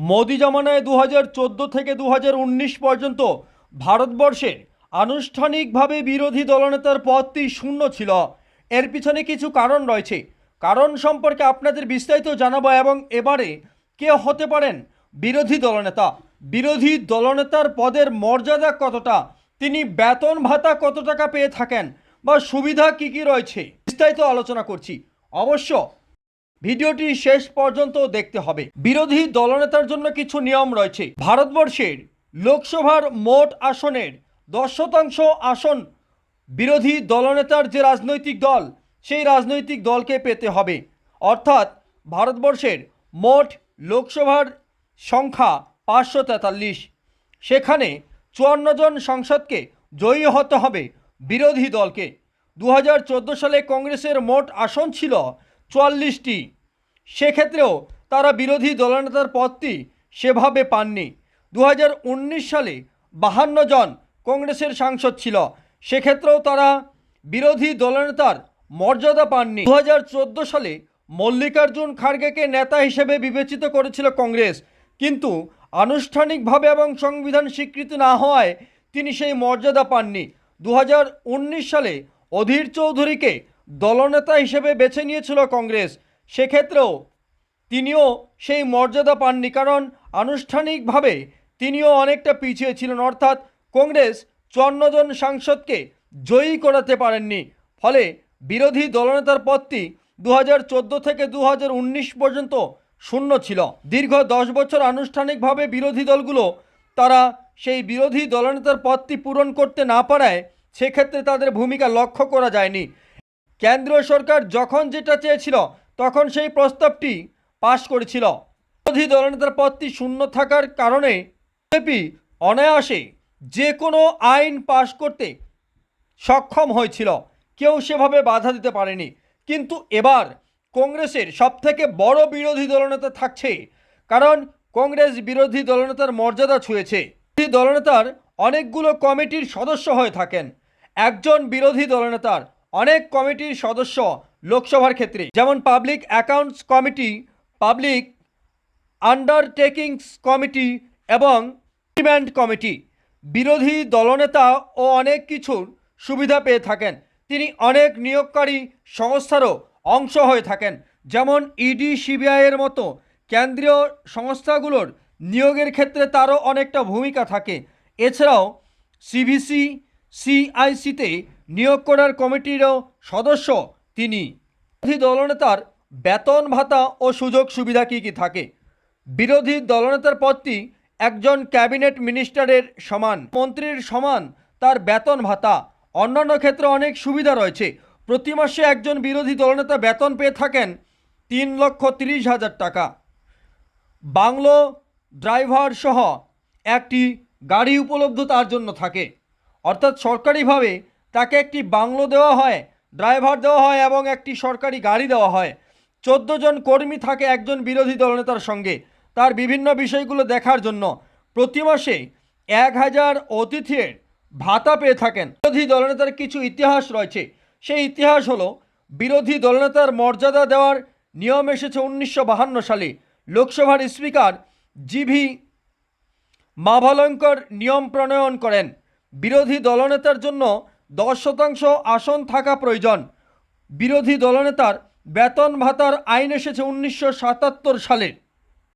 মোদি জামানায় দু হাজার চোদ্দ থেকে দু হাজার উনিশ পর্যন্ত ভারতবর্ষে আনুষ্ঠানিকভাবে বিরোধী দলনেতার পদটি শূন্য ছিল। এর পিছনে কিছু কারণ রয়েছে। কারণ সম্পর্কে আপনাদের বিস্তারিত জানাব এবং এবারে কে হতে পারেন বিরোধী দলনেতা। বিরোধী দলনেতার পদের মর্যাদা কতটা? তিনি বেতন ভাতা কত টাকা পেয়ে থাকেন? বা সুবিধা কি কি রয়েছে? বিস্তারিত আলোচনা করছি। অবশ্য ভিডিওটি শেষ পর্যন্ত দেখতে হবে। বিরোধী দলনেতার জন্য কিছু নিয়ম রয়েছে। ভারতবর্ষের লোকসভার মোট আসনের দশ শতাংশ আসন বিরোধী দলনেতার যে রাজনৈতিক দল, সেই রাজনৈতিক দলকে পেতে হবে। অর্থাৎ ভারতবর্ষের মোট লোকসভার সংখ্যা পাঁচশো তেতাল্লিশ। সেখানে চুয়ান্ন জন সংসদকে জয়ী হতে হবে বিরোধী দলকে। দু হাজার চোদ্দ সালে কংগ্রেসের মোট আসন ছিল চুয়াল্লিশটি। সেক্ষেত্রেও তারা বিরোধী দলনেতার পদটি সেভাবে পাননি। দু হাজার উনিশ সালে বাহান্ন জন কংগ্রেসের সাংসদ ছিল। সেক্ষেত্রেও তারা বিরোধী দলনেতার মর্যাদা পাননি। দু হাজার চোদ্দ সালে মল্লিকার্জুন খাড়গেকে নেতা হিসেবে বিবেচিত করেছিল কংগ্রেস। কিন্তু আনুষ্ঠানিকভাবে এবং সংবিধান স্বীকৃতি না হওয়ায় তিনি সেই মর্যাদা পাননি। দু হাজার উনিশ সালে অধীর চৌধুরীকে দলনেতা হিসেবে বেছে নিয়েছিল কংগ্রেস। সেক্ষেত্রেও তিনিও সেই মর্যাদা পাননি, কারণ আনুষ্ঠানিকভাবে তিনিও অনেকটা পিছিয়ে ছিলেন। অর্থাৎ কংগ্রেস চুয়ান্ন জন সাংসদকে জয়ী করাতে পারেননি। ফলে বিরোধী দলনেতার পদটি দু হাজার চোদ্দ থেকে দু হাজার উনিশ পর্যন্ত শূন্য ছিল। দীর্ঘ দশ বছর আনুষ্ঠানিকভাবে বিরোধী দলগুলো তারা সেই বিরোধী দলনেতার পদটি পূরণ করতে না পারায় সেক্ষেত্রে তাদের ভূমিকা লক্ষ্য করা যায়নি। কেন্দ্রীয় সরকার যখন যেটা চেয়েছিল, তখন সেই প্রস্তাবটি পাশ করেছিল। বিরোধী দলনেতার পদটি শূন্য থাকার কারণে বিজেপি অনায়াসে যে কোনো আইন পাশ করতে সক্ষম হয়েছিল। কেউ সেভাবে বাধা দিতে পারেনি। কিন্তু এবার কংগ্রেসের সবথেকে বড় বিরোধী দলনেতা থাকছে, কারণ কংগ্রেস বিরোধী দলনেতার মর্যাদা ছুঁয়েছে। বিরোধী দলনেতার অনেকগুলো কমিটির সদস্য হয়ে থাকেন। একজন বিরোধী দলনেতার অনেক কমিটির সদস্য লোকসভার ক্ষেত্রে। যেমন public accounts committee, public undertakings committee এবং ইভেন্ট কমিটি। বিরোধী দলনেতা ও অনেক কিছুর সুবিধা পেয়ে থাকেন। তিনি অনেক নিয়োগকারী সংস্থারও অংশ হয়ে থাকেন। যেমন ইডি সিবিআইয়ের মতো কেন্দ্রীয় সংস্থাগুলোর নিয়োগের ক্ষেত্রে তারও অনেকটা ভূমিকা থাকে। এছাড়াও সিভিসি সিআইসিতে নিয়োগ করার কমিটিরও সদস্য তিনি। বিরোধী দলনেতার বেতন ভাতা ও সুযোগ সুবিধা কী কী থাকে? বিরোধী দলনেতার পদটি একজন ক্যাবিনেট মিনিস্টারের সমান, মন্ত্রীর সমান তার বেতন ভাতা। অন্যান্য ক্ষেত্রে অনেক সুবিধা রয়েছে। প্রতি মাসে একজন বিরোধী দলনেতা বেতন পেয়ে থাকেন তিন লক্ষ তিরিশ হাজার টাকা। বাংলো ড্রাইভার সহ একটি গাড়ি উপলব্ধ তার জন্য থাকে। অর্থাৎ সরকারিভাবে তাকে একটি বাংলো দেওয়া হয়, ড্রাইভার দেওয়া হয় এবং একটি সরকারি গাড়ি দেওয়া হয়। চোদ্দ জন কর্মী থাকে একজন বিরোধী দলনেতার সঙ্গে। তার বিভিন্ন বিষয়গুলো দেখার জন্য প্রতি মাসে এক হাজার অতিথির ভাতা পেয়ে থাকেন। বিরোধী দলনেতার কিছু ইতিহাস রয়েছে। সেই ইতিহাস হলো, বিরোধী দলনেতার মর্যাদা দেওয়ার নিয়ম এসেছে উনিশশো সালে। লোকসভার স্পিকার জিভি মাভালঙ্কর নিয়ম প্রণয়ন করেন। বিরোধী দলনেতার জন্য দশ শতাংশ আসন থাকা প্রয়োজন। বিরোধী দলনেতার বেতন ভাতার আইন এসেছে উনিশশো সাতাত্তর সালে